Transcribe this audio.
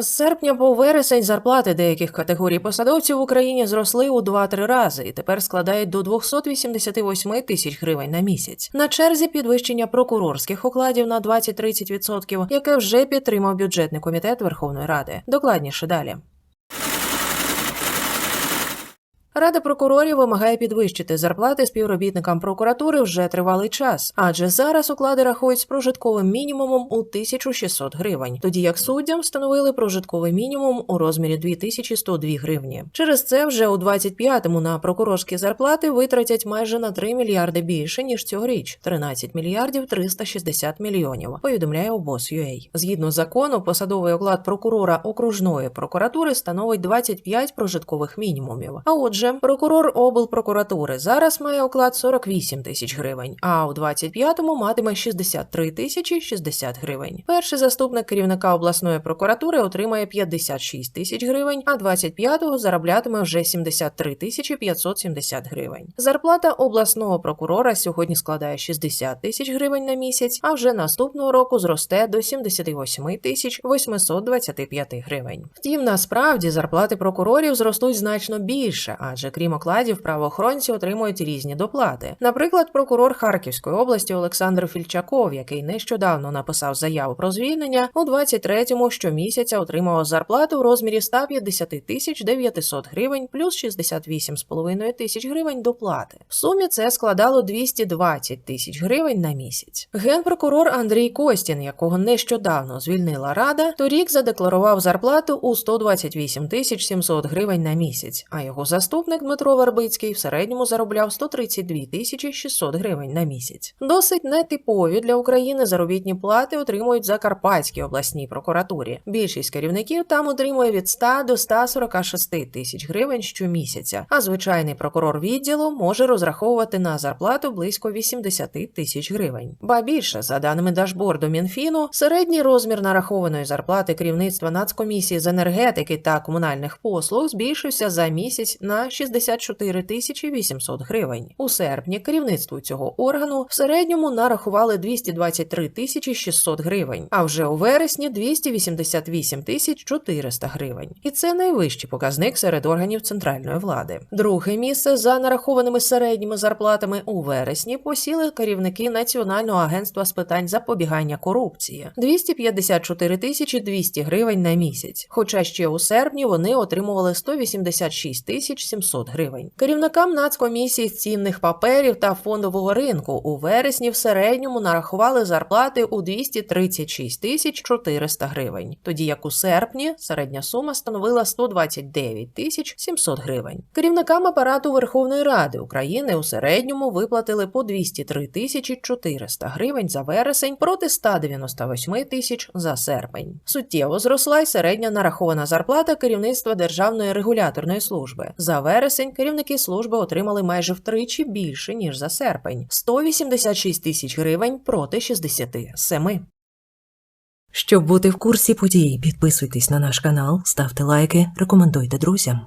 З серпня по вересень зарплати деяких категорій посадовців в Україні зросли у 2-3 рази і тепер складають до 288 тисяч гривень на місяць. На черзі підвищення прокурорських окладів на 20-30%, яке вже підтримав бюджетний комітет Верховної Ради. Докладніше далі. Рада прокурорів вимагає підвищити зарплати співробітникам прокуратури вже тривалий час, адже зараз уклади рахують з прожитковим мінімумом у 1600 гривень, тоді як суддям встановили прожитковий мінімум у розмірі 2102 гривні. Через це вже у 25-му на прокурорські зарплати витратять майже на 3 мільярди більше ніж цьогоріч 13 мільярдів 360 мільйонів. Повідомляє обоз.ua. Згідно закону, посадовий оклад прокурора окружної прокуратури становить 25 прожиткових мінімумів. А отже, прокурор облпрокуратури зараз має оклад 48 тисяч гривень, а у 25-му матиме 63 тисячі 60 гривень. Перший заступник керівника обласної прокуратури отримає 56 тисяч гривень, а 25-го зароблятиме вже 73 тисячі 570 гривень. Зарплата обласного прокурора сьогодні складає 60 тисяч гривень на місяць, а вже наступного року зросте до 78 тисяч 825 гривень. Втім, насправді зарплати прокурорів зростуть значно більше, адже крім окладів, правоохоронці отримують різні доплати. Наприклад, прокурор Харківської області Олександр Фільчаков, який нещодавно написав заяву про звільнення, у 23-му щомісяця отримував зарплату в розмірі 150 тисяч 900 гривень плюс 68,5 тисяч гривень доплати. В сумі це складало 220 тисяч гривень на місяць. Генпрокурор Андрій Костін, якого нещодавно звільнила рада, торік задекларував зарплату у 128 тисяч 700 гривень на місяць, а його заступник Дмитро Вербицький в середньому заробляв 132 тисячі 600 гривень на місяць. Досить нетипові для України заробітні плати отримують Закарпатській обласній прокуратурі. Більшість керівників там отримує від 100 до 146 тисяч гривень щомісяця, а звичайний прокурор відділу може розраховувати на зарплату близько 80 тисяч гривень. Ба більше, за даними дашборду Мінфіну, середній розмір нарахованої зарплати керівництва Нацкомісії з енергетики та комунальних послуг збільшився за місяць на 64 тисячі 800 гривень. У серпні керівництву цього органу в середньому нарахували 223 тисячі 600 гривень, а вже у вересні 288 тисяч 400 гривень. І це найвищий показник серед органів центральної влади. Друге місце за нарахованими середніми зарплатами у вересні посіли керівники Національного агентства з питань запобігання корупції 254 тисячі 200 гривень на місяць. Хоча ще у серпні вони отримували 186 тисяч 700 гривень. Керівникам Нацкомісії з цінних паперів та фондового ринку у вересні в середньому нарахували зарплати у 236 тисяч 400 гривень, тоді як у серпні середня сума становила 129 тисяч 700 гривень. Керівникам апарату Верховної Ради України у середньому виплатили по 203 тисячі 400 гривень за вересень проти 198 тисяч за серпень. Суттєво зросла й середня нарахована зарплата керівництва Державної регуляторної служби. За вересень керівники служби отримали майже втричі більше ніж за серпень 186 тисяч гривень проти 67. Щоб бути в курсі подій, підписуйтесь на наш канал, ставте лайки, рекомендуйте друзям.